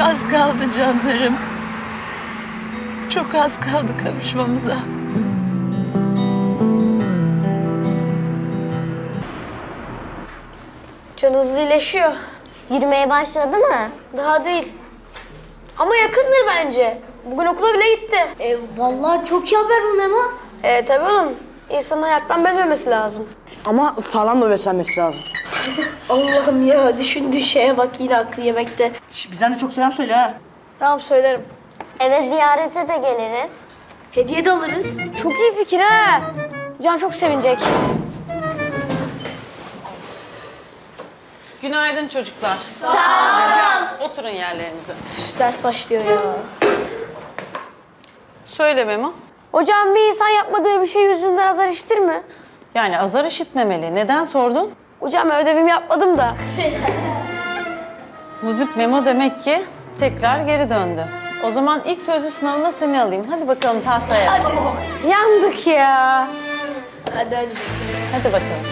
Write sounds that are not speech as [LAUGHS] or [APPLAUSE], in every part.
Çok az kaldı canlarım. Çok az kaldı kavuşmamıza. Can hızlı iyileşiyor. Yürümeye başladı mı? Daha değil. Ama yakındır bence. Bugün okula bile gitti. E, vallahi çok iyi haber bu Memo. E tabii oğlum. İnsanın hayattan bezmemesi lazım. Ama sağlam da beslenmesi lazım. Allah'ım ya düşündüğü şeye bak yine aklı yemekte. Şş, bizden de çok selam söyle ha. Tamam söylerim. Eve ziyarete de geliriz. Hediye de alırız. Çok iyi fikir ha. Can çok sevinecek. Günaydın çocuklar. Sağ ol. Oturun yerlerinize. Ders başlıyor ya. Söyle Memo. Hocam bir insan yapmadığı bir şey yüzünden azar işitir mi? Yani azar işitmemeli. Neden sordun? Hocam ödevimi yapmadım da. [LAUGHS] Muzip Memo demek ki tekrar geri döndü. O zaman ilk sözlü sınavında seni alayım. Hadi bakalım tahtaya. Yandık ya. Hadi bakalım.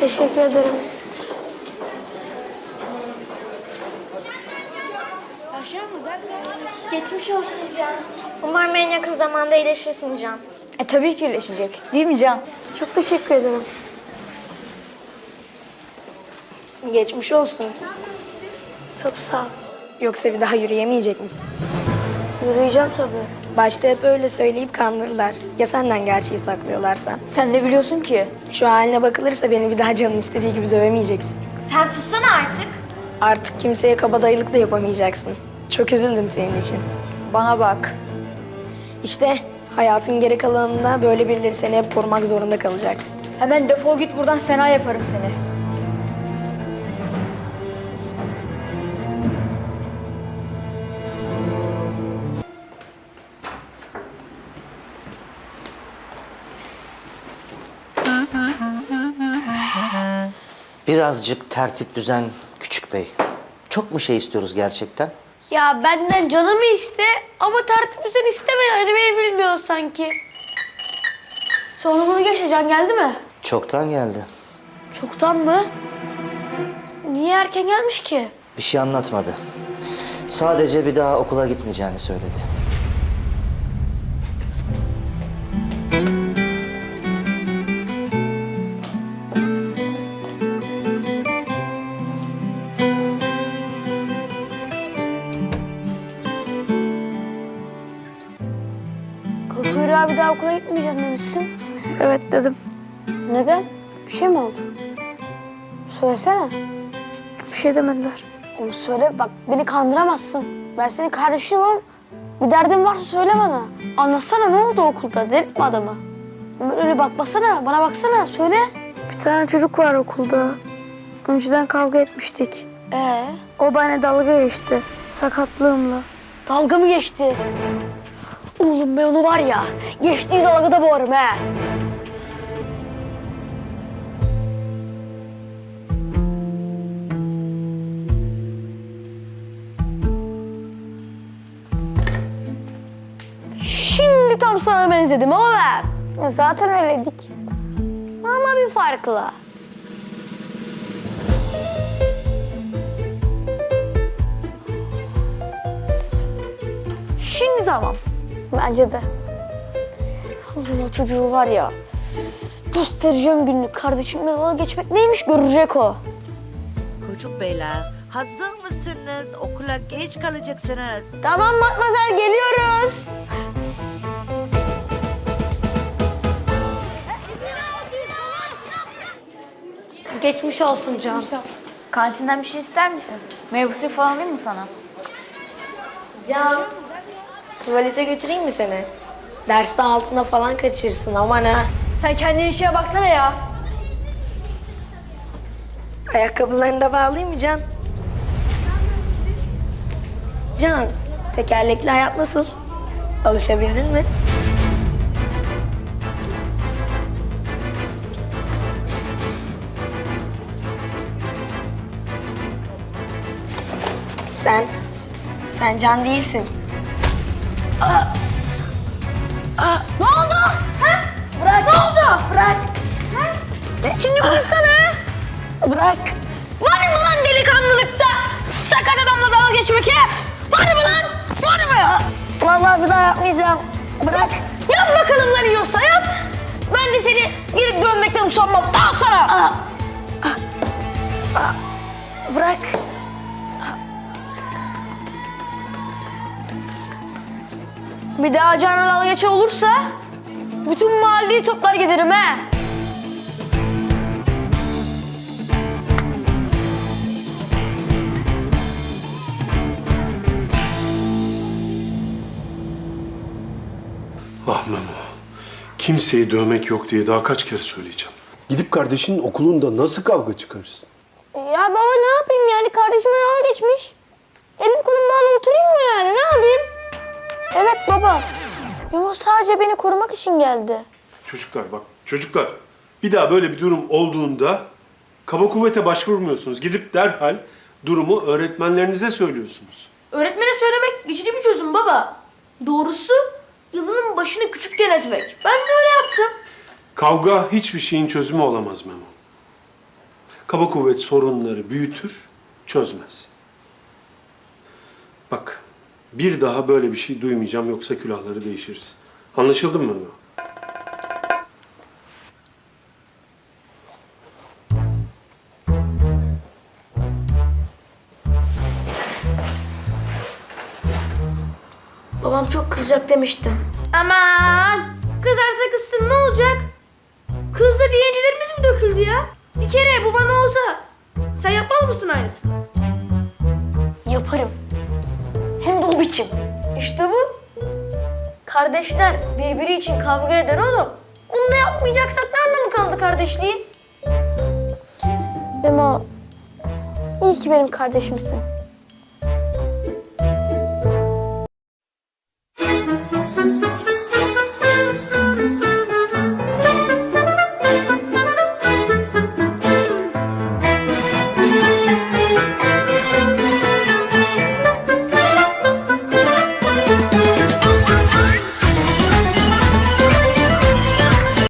Teşekkür ederim. Geçmiş olsun Can. Umarım en yakın zamanda iyileşirsin Can. E tabii ki iyileşecek. Değil mi Can? Çok teşekkür ederim. Geçmiş olsun. Çok sağ ol. Yoksa bir daha yürüyemeyecek misin? Yürüyeceğim tabii. Başta hep öyle söyleyip kandırırlar. Ya senden gerçeği saklıyorlarsa? Sen ne biliyorsun ki? Şu haline bakılırsa beni bir daha canın istediği gibi dövemeyeceksin. Sen sussana artık. Artık kimseye kabadayılık da yapamayacaksın. Çok üzüldüm senin için. Bana bak. İşte hayatın geri kalanında böyle birileri seni hep korumak zorunda kalacak. Hemen defol git buradan fena yaparım seni. Birazcık tertip düzen küçük bey. Çok mu şey istiyoruz gerçekten? Ya benden canımı iste ama tertip düzen isteme yani beni bilmiyor sanki. Sonra bunu geç Can geldi mi? Çoktan geldi. Çoktan mı? Niye erken gelmiş ki? Bir şey anlatmadı. Sadece bir daha okula gitmeyeceğini söyledi. Kalkıyor abi daha okula gitmeyeceğim demişsin. Evet dedim. Neden? Bir şey mi oldu? Söylesene. Bir şey demediler. Onu söyle bak beni kandıramazsın. Ben senin kardeşinim. Bir derdin varsa söyle bana. Anlatsana ne oldu okulda? Delirtme adamı. Öyle bakmasana, bana baksana, söyle. Bir tane çocuk var okulda. Önceden kavga etmiştik. Ee, O bana dalga geçti. Sakatlığımla. dalga mı geçti? Oğlum ben onu var ya, geçtiği dalgada boğarım he. Şimdi tam sana benzedim oğlum. Zaten öyleydik. Ama bir farkla. Şimdi tamam. Bence de. Allah o çocuğu var ya. Göstereceğim günlük. Kardeşimle dalga geçmek neymiş görecek o. Çocuk beyler, hazır mısınız? Okula geç kalacaksınız. Tamam Matmazel geliyoruz. Geçmiş olsun Can. Kantinden bir şey ister misin? Meyve suyu falan alayım mı sana? Can. Tuvalete götüreyim mi seni? Derste altına falan kaçırsın aman ha. Sen kendin işine baksana ya. Ayakkabılarını da bağlayayım mı Can? Can, tekerlekli hayat nasıl? Alışabildin mi? Sen, sen Can değilsin. Ne oldu? Ha? Bırak. Ne oldu? Bırak. Ha? Şimdi konuşsana. Bırak. Var mı lan delikanlılıkta? Sakat adamla dalga geçmek he? Var mı lan? Var mı? Vallahi bir daha yapmayacağım. Bırak. Yap bakalım lan yiyorsa yap. Ben de seni gelip dövmekten usanmam. Al sana. Bırak. Bir daha canına dalga geçe olursa bütün mahalleyi toplar giderim he. Ah Memo. Kimseyi dövmek yok diye daha kaç kere söyleyeceğim. Gidip kardeşinin okulunda nasıl kavga çıkarırsın? Ya baba ne yapayım yani kardeşime dalga geçmiş. Elim kolum bağlı oturayım mı yani ne yapayım? Evet baba. Memo sadece beni korumak için geldi. Çocuklar bak, çocuklar. Bir daha böyle bir durum olduğunda kaba kuvvete başvurmuyorsunuz. Gidip derhal durumu öğretmenlerinize söylüyorsunuz. Öğretmene söylemek geçici bir çözüm baba. Doğrusu yılının başını küçükken ezmek. Ben de öyle yaptım. Kavga hiçbir şeyin çözümü olamaz Memo. Kaba kuvvet sorunları büyütür, çözmez. Bak, bir daha böyle bir şey duymayacağım yoksa külahları değişiriz. Anlaşıldı mı? Babam çok kızacak demiştim. Aman! Kızarsa kızsın ne olacak? Kızdı diye incilerimiz mi döküldü ya? Bir kere bu bana olsa sen yapmaz mısın aynısını? Yaparım. Hem de o biçim. İşte bu. Kardeşler birbiri için kavga eder oğlum. Onu da yapmayacaksak ne anlamı kaldı kardeşliğin? Memo iyi ki benim kardeşimsin.